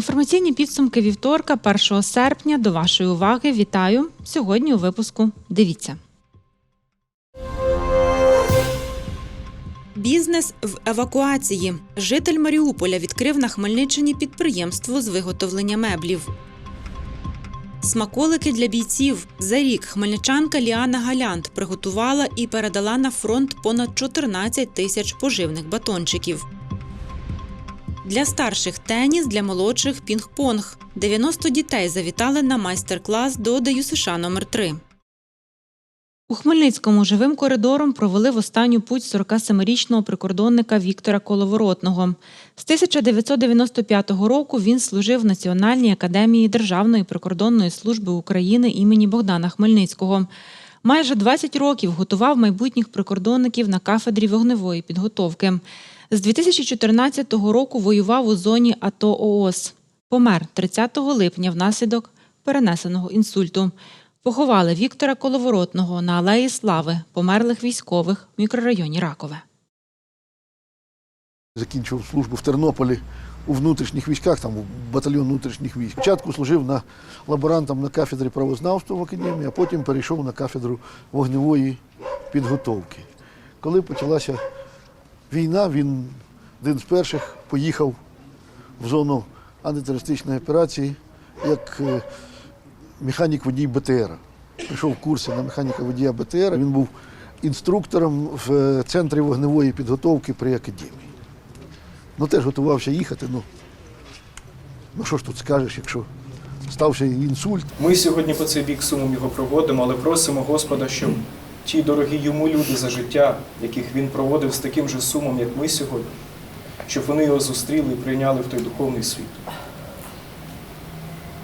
Інформаційні підсумки вівторка, 1 серпня. До вашої уваги вітаю сьогодні у випуску. Дивіться. Бізнес в евакуації. Житель Маріуполя відкрив на Хмельниччині підприємство з виготовлення меблів. Смаколики для бійців. За рік хмельничанка Ліана Галянт приготувала і передала на фронт понад 14 тисяч поживних батончиків. Для старших теніс, для молодших пінг-понг. 90 дітей завітали на майстер-клас до ДЮСШ номер 3 У Хмельницькому живим коридором провели в останню путь 47-річного прикордонника Віктора Коловоротного. З 1995 року він служив в Національній академії Державної прикордонної служби України імені Богдана Хмельницького. Майже 20 років готував майбутніх прикордонників на кафедрі вогневої підготовки. З 2014 року воював у зоні АТО ООС. Помер 30 липня внаслідок перенесеного інсульту. Поховали Віктора Коловоротного на Алеї Слави померлих військових в мікрорайоні Ракове. Закінчив службу в Тернополі у внутрішніх військах, там батальйон внутрішніх військ. Спочатку служив на лаборантом на кафедрі правознавства в академії, а потім перейшов на кафедру вогневої підготовки. Коли почалася війна, він один з перших поїхав в зону антитерористичної операції як е, механік водій БТР. Прийшов курси на механіка водія БТР. Він був інструктором в е, центрі вогневої підготовки при академії. Ну теж готувався їхати. Ну, ну що ж тут скажеш, якщо стався інсульт. Ми сьогодні по цей бік сумом його проводимо, але просимо Господа, щоб ті дорогі йому люди за життя, яких він проводив з таким же сумом, як ми сьогодні, щоб вони його зустріли і прийняли в той духовний світ.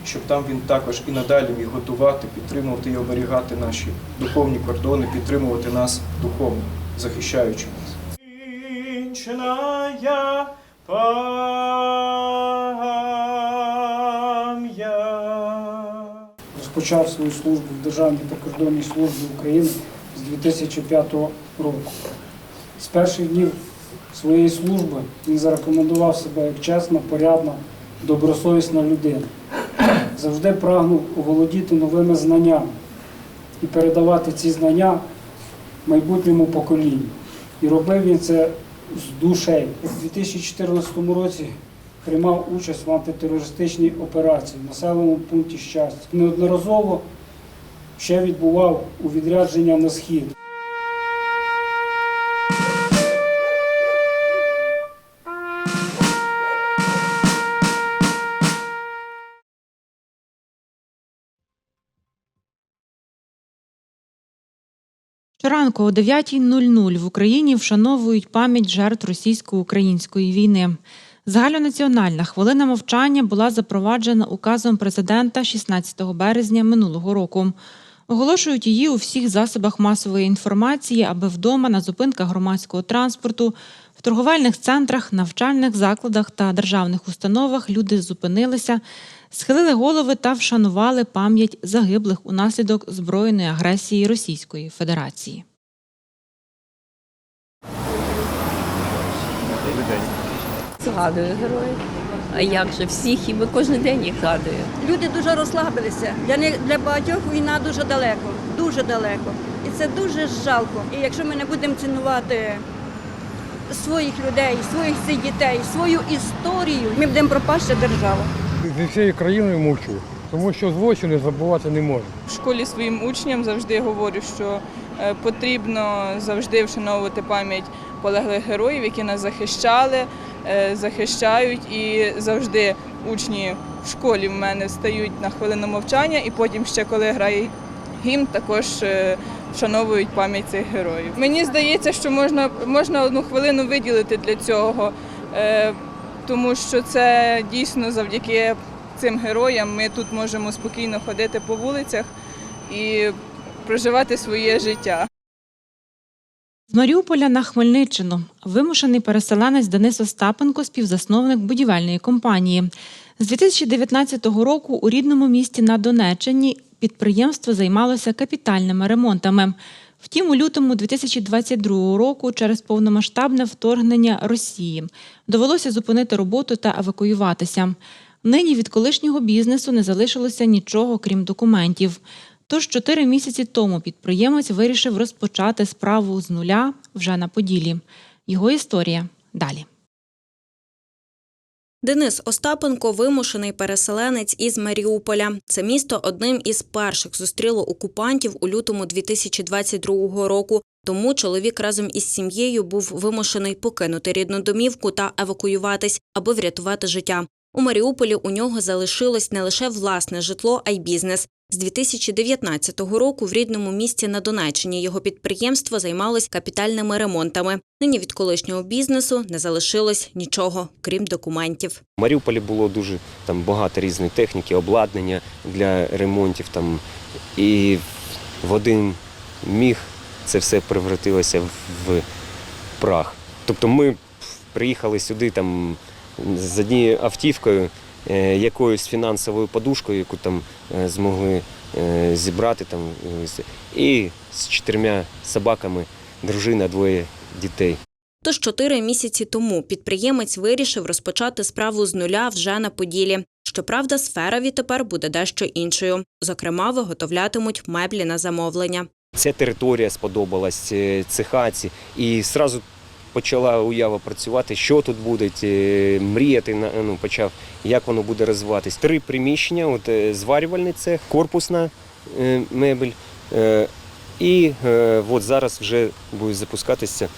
Щоб там він також і надалі міг готувати, підтримувати і оберігати наші духовні кордони, підтримувати нас духовно, захищаючи нас. Розпочав свою службу в Державній прикордонній службі України з 2005 року. З перших днів своєї служби він зарекомендував себе як чесна, порядна, добросовісна людина. Завжди прагнув оволодіти новими знаннями і передавати ці знання майбутньому поколінню. І робив він це з душею. У 2014 році приймав участь в антитерористичній операції в населеному пункті щастя. Неодноразово ще відбував у відрядження на схід. Щоранку о 9.00 в Україні вшановують пам'ять жертв російсько-української війни. Загальнонаціональна хвилина мовчання була запроваджена указом президента 16 березня минулого року. Оголошують її у всіх засобах масової інформації, аби вдома на зупинках громадського транспорту, в торговельних центрах, навчальних закладах та державних установах люди зупинилися, схилили голови та вшанували пам'ять загиблих унаслідок збройної агресії Російської Федерації. Згадую героїв. А як же всіх і ми кожен день їх згадуємо. Люди дуже розслабилися. Для них для багатьох війна дуже далеко, дуже далеко. І це дуже жалко. І якщо ми не будемо цінувати своїх людей, своїх цих дітей, свою історію, ми будемо пропаща держава. Зі всією країною мовчу, тому що злочини забувати не можна. В школі своїм учням завжди говорю, що е, потрібно завжди вшановувати пам'ять полеглих героїв, які нас захищали, е, захищають. І завжди учні в школі в мене стають на хвилину мовчання, і потім ще коли грає гімн, також е, вшановують пам'ять цих героїв. Мені здається, що можна, можна одну хвилину виділити для цього, тому що це дійсно завдяки цим героям ми тут можемо спокійно ходити по вулицях і проживати своє життя. З Маріуполя на Хмельниччину вимушений переселенець Денис Остапенко, співзасновник будівельної компанії. З 2019 року у рідному місті на Донеччині підприємство займалося капітальними ремонтами. Втім, у лютому 2022 року через повномасштабне вторгнення Росії довелося зупинити роботу та евакуюватися. Нині від колишнього бізнесу не залишилося нічого, крім документів. Тож чотири місяці тому підприємець вирішив розпочати справу з нуля вже на Поділі. Його історія далі. Денис Остапенко вимушений переселенець із Маріуполя. Це місто одним із перших зустріло окупантів у лютому 2022 року. Тому чоловік разом із сім'єю був вимушений покинути рідну домівку та евакуюватись, аби врятувати життя. У Маріуполі у нього залишилось не лише власне житло, а й бізнес. З 2019 року в рідному місті на Донеччині його підприємство займалось капітальними ремонтами. Нині від колишнього бізнесу не залишилось нічого, крім документів. В Маріуполі було дуже там багато різної техніки, обладнання для ремонтів. Там, і в один міг це все превратилося в прах. Тобто ми приїхали сюди там, з однією автівкою, е, якоюсь фінансовою подушкою, яку там е, змогли е, зібрати, там, і з чотирма собаками, дружина, двоє дітей. Тож чотири місяці тому підприємець вирішив розпочати справу з нуля вже на Поділі. Щоправда, сфера відтепер буде дещо іншою. Зокрема, виготовлятимуть меблі на замовлення. Ця територія сподобалась, цехаці, і одразу почала уява працювати, що тут буде, е, мріяти ну, почав, як воно буде розвиватись. Три приміщення: от е, зварювальний цех, корпусна е, мебель. І от зараз вже будуть запускатися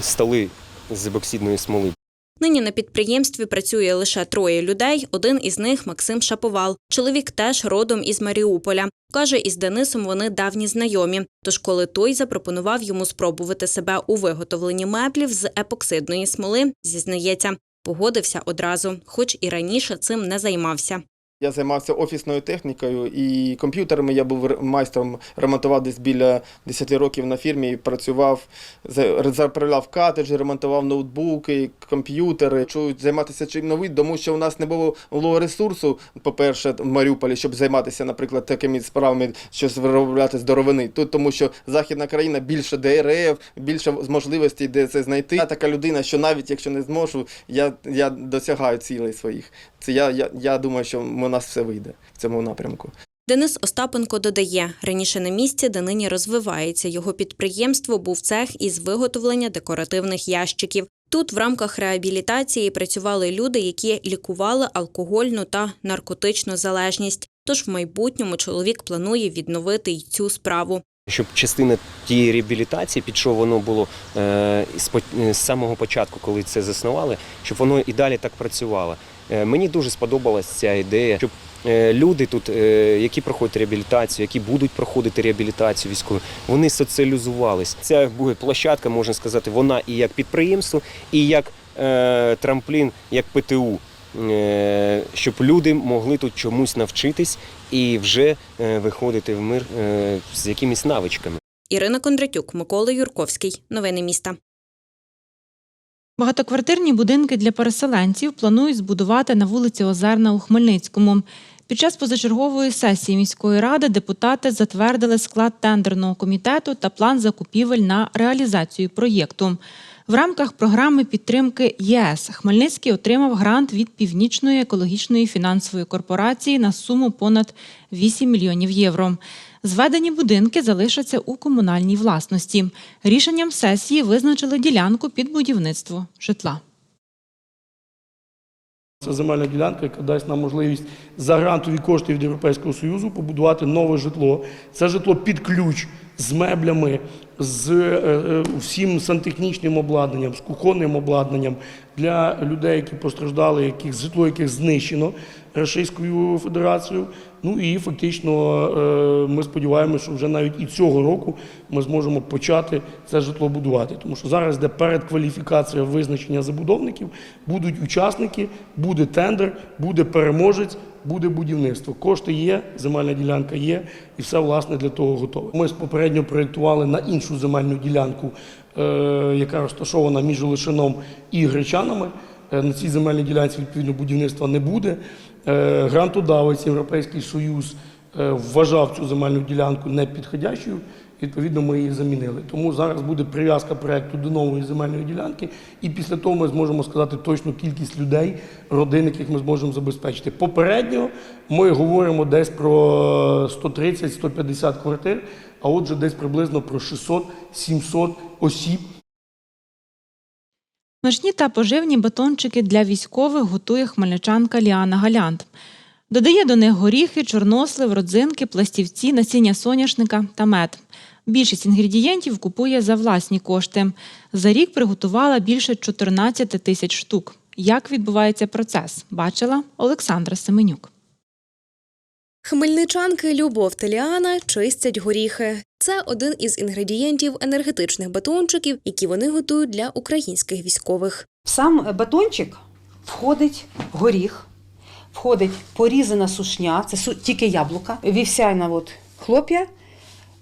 столи з ебоксидної смоли. Нині на підприємстві працює лише троє людей. Один із них Максим Шаповал. Чоловік теж родом із Маріуполя. Каже, із Денисом вони давні знайомі. Тож, коли той запропонував йому спробувати себе у виготовленні меблів з епоксидної смоли, зізнається, погодився одразу, хоч і раніше цим не займався. Я займався офісною технікою і комп'ютерами. Я був майстром, ремонтував десь біля 10 років на фірмі. Працював, за- заправляв катеджі, ремонтував ноутбуки, комп'ютери. Чую займатися чим новим, тому що у нас не було, ресурсу, по-перше, в Маріуполі, щоб займатися, наприклад, такими справами, щось виробляти з деревини. Тут тому, що західна країна більше ДРФ, більше можливостей, де це знайти. Я така людина, що навіть якщо не зможу, я, я досягаю цілей своїх. Це я, я, я думаю, що у нас все вийде в цьому напрямку. Денис Остапенко додає, раніше на місці, де нині розвивається його підприємство, був цех із виготовлення декоративних ящиків. Тут в рамках реабілітації працювали люди, які лікували алкогольну та наркотичну залежність. Тож в майбутньому чоловік планує відновити й цю справу. Щоб частина тієї реабілітації, під що воно було е, з з самого початку, коли це заснували, щоб воно і далі так працювало. Е, Мені дуже сподобалась ця ідея, щоб е, люди тут, е, які проходять реабілітацію, які будуть проходити реабілітацію військову, вони соціалізувались. Ця площадка, можна сказати, вона і як підприємство, і як трамплін, як ПТУ. Щоб люди могли тут чомусь навчитись і вже виходити в мир з якимись навичками. Ірина Кондратюк, Микола Юрковський. Новини міста. Багатоквартирні будинки для переселенців планують збудувати на вулиці Озерна у Хмельницькому. Під час позачергової сесії міської ради депутати затвердили склад тендерного комітету та план закупівель на реалізацію проєкту. В рамках програми підтримки ЄС Хмельницький отримав грант від Північної екологічної фінансової корпорації на суму понад 8 мільйонів євро. Зведені будинки залишаться у комунальній власності. Рішенням сесії визначили ділянку під будівництво житла. Це земельна ділянка, яка дасть нам можливість за грантові кошти від Європейського Союзу побудувати нове житло. Це житло під ключ з меблями, з е, е, всім сантехнічним обладнанням, з кухонним обладнанням для людей, які постраждали, яких житло яких знищено Російською Федерацією. Ну і фактично е, ми сподіваємося, що вже навіть і цього року ми зможемо почати це житло будувати. Тому що зараз йде передкваліфікація визначення забудовників, будуть учасники, буде тендер, буде переможець, буде будівництво. Кошти є, земельна ділянка є, і все власне для того готове. Ми попередньо проєктували на іншу земельну ділянку, е, яка розташована між Олешином і Гречанами. Е, На цій земельній ділянці відповідно будівництва не буде. Е, Грантодавець Європейський Союз вважав цю земельну ділянку непідходящою. Відповідно, ми її замінили. Тому зараз буде прив'язка проекту до нової земельної ділянки, і після того ми зможемо сказати точну кількість людей, родин, яких ми зможемо забезпечити. Попередньо ми говоримо десь про 130-150 квартир, а отже, десь приблизно про 600-700 осіб. Смачні та поживні батончики для військових готує хмельничанка Ліана Галянт. Додає до них горіхи, чорнослив, родзинки, пластівці, насіння соняшника та мед. Більшість інгредієнтів купує за власні кошти. За рік приготувала більше 14 тисяч штук. Як відбувається процес, бачила Олександра Семенюк. Хмельничанки Любов та Ліана чистять горіхи. Це один із інгредієнтів енергетичних батончиків, які вони готують для українських військових. В сам батончик входить горіх, входить порізана сушня, це су- тільки яблука, вівсяна от хлоп'я,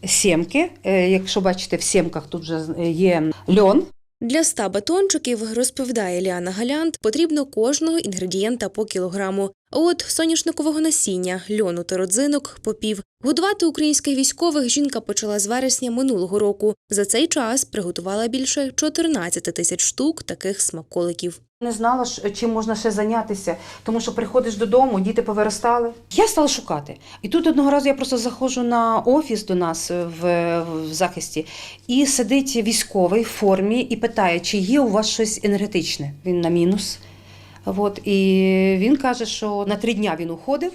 сімки. Е, Якщо бачите, в сімках тут вже є льон. Для 100 батончиків, розповідає Ліана Галянт, потрібно кожного інгредієнта по кілограму. А от соняшникового насіння, льону та родзинок по пів. Годувати українських військових жінка почала з вересня минулого року. За цей час приготувала більше 14 тисяч штук таких смаколиків. Не знала, чим можна ще зайнятися, тому що приходиш додому, діти повиростали. Я стала шукати. І тут одного разу я просто заходжу на офіс до нас в, в захисті, і сидить військовий в формі і питає, чи є у вас щось енергетичне. Він на мінус. От, і він каже, що на три дня він уходив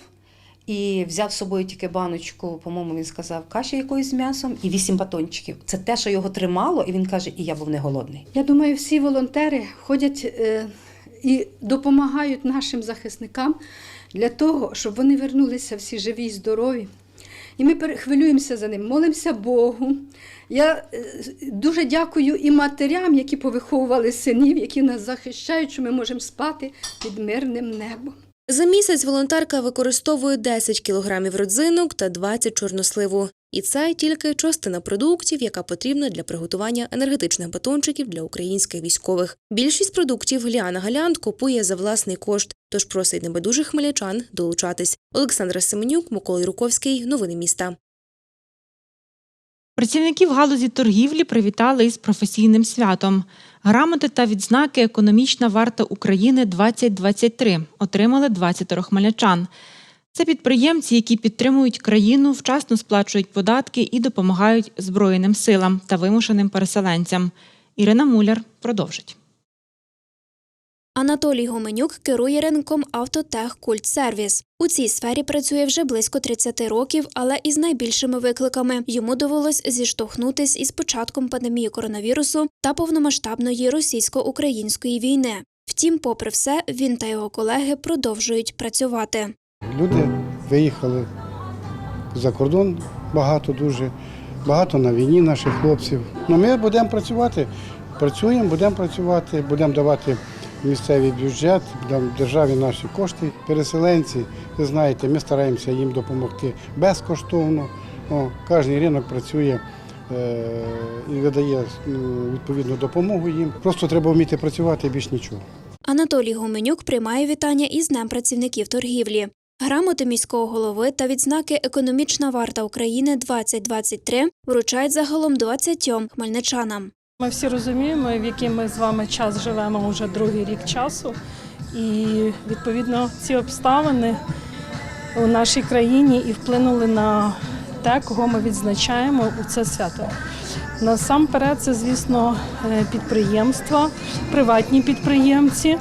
і взяв з собою тільки баночку, по-моєму, він сказав, каші якоїсь з м'ясом і вісім батончиків. Це те, що його тримало, і він каже, і я був не голодний. Я думаю, всі волонтери ходять е, і допомагають нашим захисникам для того, щоб вони вернулися всі живі й здорові. І ми хвилюємося за ним, молимося Богу. Я е, дуже дякую і матерям, які повиховували синів, які нас захищають, що ми можемо спати під мирним небом. За місяць волонтерка використовує 10 кілограмів родзинок та 20 чорносливу. І це тільки частина продуктів, яка потрібна для приготування енергетичних батончиків для українських військових. Більшість продуктів Ліана Галянт купує за власний кошт, тож просить небайдужих хмельничан долучатись. Олександра Семенюк, Микола Юруковський. Новини міста. Працівників галузі торгівлі привітали із професійним святом. Грамоти та відзнаки Економічна варта України 2023 отримали 20 хмельничан. Це підприємці, які підтримують країну, вчасно сплачують податки і допомагають Збройним силам та вимушеним переселенцям. Ірина Муляр продовжить. Анатолій Гоменюк керує ринком «Автотех Культсервіс». У цій сфері працює вже близько 30 років, але із найбільшими викликами йому довелось зіштовхнутись із початком пандемії коронавірусу та повномасштабної російсько-української війни. Втім, попри все, він та його колеги продовжують працювати. Люди виїхали за кордон багато дуже, багато на війні наших хлопців. Ну, ми будемо працювати, працюємо, будемо працювати, будемо давати місцевий бюджет, державі наші кошти. Переселенці, ви знаєте, ми стараємося їм допомогти безкоштовно. О, кожен ринок працює е, і видає ну, відповідну допомогу їм. Просто треба вміти працювати більш нічого. Анатолій Гоменюк приймає вітання із Днем працівників торгівлі. Грамоти міського голови та відзнаки Економічна варта України 2023 вручають загалом 20 хмельничанам. Ми всі розуміємо, в який ми з вами час живемо вже другий рік часу. І відповідно ці обставини у нашій країні і вплинули на те, кого ми відзначаємо у це свято. Насамперед, це, звісно, е, підприємства, приватні підприємці,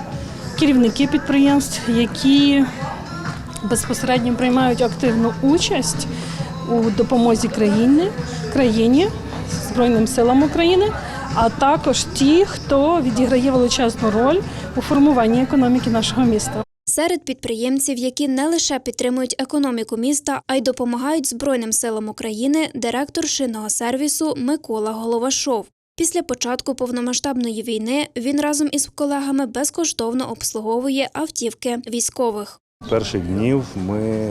керівники підприємств, які безпосередньо приймають активну участь у допомозі країни, країні, Збройним силам України, а також ті, хто відіграє величезну роль у формуванні економіки нашого міста. Серед підприємців, які не лише підтримують економіку міста, а й допомагають Збройним силам України, директор шинного сервісу Микола Головашов. Після початку повномасштабної війни він разом із колегами безкоштовно обслуговує автівки військових. Перших днів ми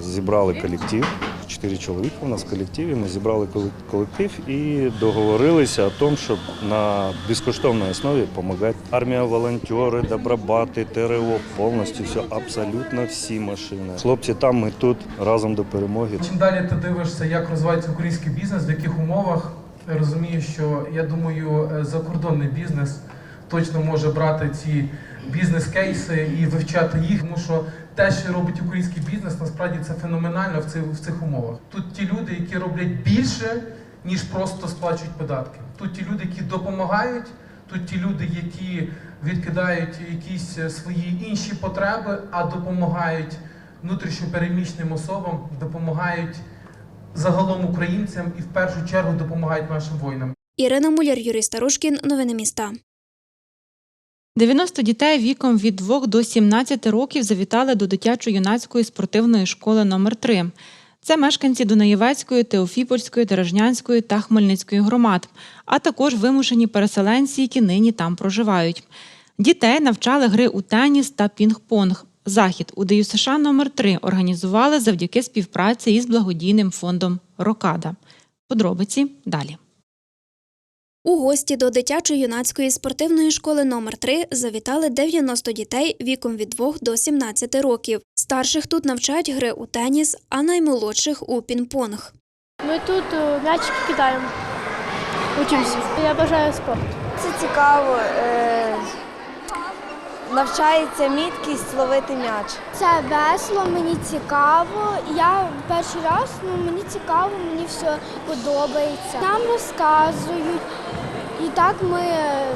зібрали колектив. Чотири чоловіка у нас в колективі. Ми зібрали колектив і договорилися о том, щоб на безкоштовній основі допомагати. Армія, волонтери, добробати, ТРО, повністю все, абсолютно всі машини. Хлопці там, ми тут разом до перемоги. Чим далі ти дивишся, як розвивається український бізнес, в яких умовах, розумієш, що я думаю, е, закордонний бізнес точно може брати ці бізнес-кейси і вивчати їх, тому що те, що робить український бізнес, насправді це феноменально в цих, в цих умовах. Тут ті люди, які роблять більше, ніж просто сплачують податки. Тут ті люди, які допомагають, тут ті люди, які відкидають якісь е, свої інші потреби, а допомагають внутрішньопереміщеним особам, допомагають загалом українцям і в першу чергу допомагають нашим воїнам. Ірина Муляр, Юрій Старушкін. Новини міста. 90 дітей віком від 2 до 17 років завітали до дитячо-юнацької спортивної школи номер 3 Це мешканці Дунаєвецької, Теофіпольської, Дорожнянської та Хмельницької громад, а також вимушені переселенці, які нині там проживають. Дітей навчали гри у теніс та пінг-понг. Захід у ДЮСШ США номер 3 організували завдяки співпраці із благодійним фондом Рокада. Подробиці далі. У гості до дитячо-юнацької спортивної школи номер 3 завітали 90 дітей віком від 2 до 17 років. Старших тут навчають гри у теніс, а наймолодших у пінг-понг. Ми тут е, м'ячики кидаємо. Учимося. Я бажаю спорт. Це цікаво. Навчається міткість ловити м'яч. Це весело, мені цікаво. Я перший раз, ну мені цікаво, мені все подобається. Нам розказують. І так ми, е,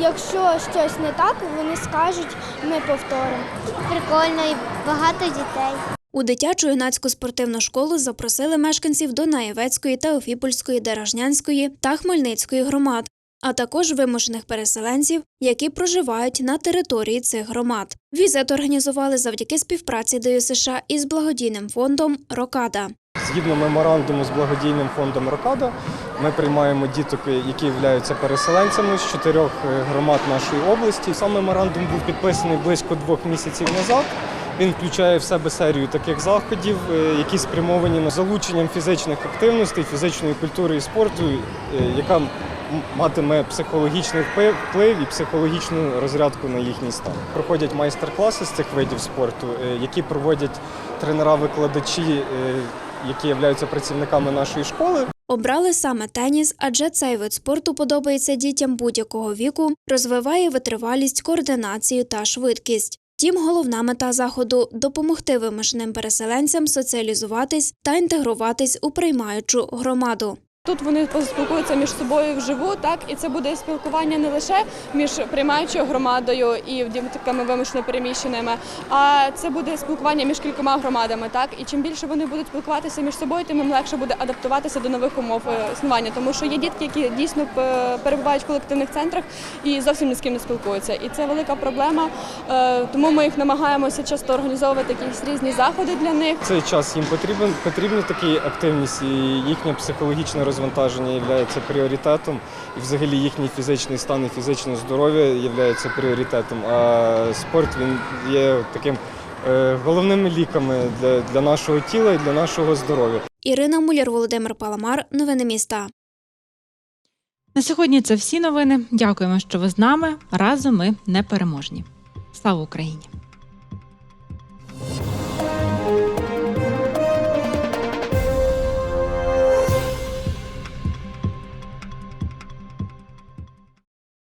якщо щось не так, вони скажуть, ми повторимо. Прикольно і багато дітей. У дитячо-юнацьку спортивну школу запросили мешканців Донаєвецької, Теофіпольської, Деражнянської та Хмельницької громад, а також вимушених переселенців, які проживають на території цих громад. Візит організували завдяки співпраці ДЮСШ із благодійним фондом Рокада. Згідно меморандуму з благодійним фондом Рокада, ми приймаємо діток, які являються переселенцями з чотирьох е, громад нашої області. Сам меморандум був підписаний близько двох місяців назад. Він включає в себе серію таких заходів, е, які спрямовані на залученням фізичних активностей, фізичної культури і спорту, е, яка матиме психологічний вплив і психологічну розрядку на їхній стан. Проходять майстер-класи з цих видів спорту, е, які проводять тренера-викладачі, е, які являються працівниками нашої школи. Обрали саме теніс, адже цей вид спорту подобається дітям будь-якого віку, розвиває витривалість, координацію та швидкість. Втім, головна мета заходу допомогти вимушеним переселенцям соціалізуватись та інтегруватись у приймаючу громаду. Тут вони поспілкуються між собою вживу, так і це буде спілкування не лише між приймаючою громадою і дітками вимушено переміщеними, а це буде спілкування між кількома громадами. Так і чим більше вони будуть спілкуватися між собою, тим їм легше буде адаптуватися до нових умов е, існування. Тому що є дітки, які дійсно е, перебувають в колективних центрах і зовсім ні з ким не спілкуються. І це велика проблема. Е, Тому ми їх намагаємося часто організовувати якісь різні заходи для них. Цей час їм потрібен потрібна така активність, і їхнє психологічне розвантаження є пріоритетом, і взагалі їхній фізичний стан і фізичне здоров'я є пріоритетом. А спорт він є таким е, головними ліками для, для нашого тіла і для нашого здоров'я. Ірина Муляр, Володимир Паламар. Новини міста. На сьогодні це всі новини. Дякуємо, що ви з нами. Разом ми непереможні. Слава Україні!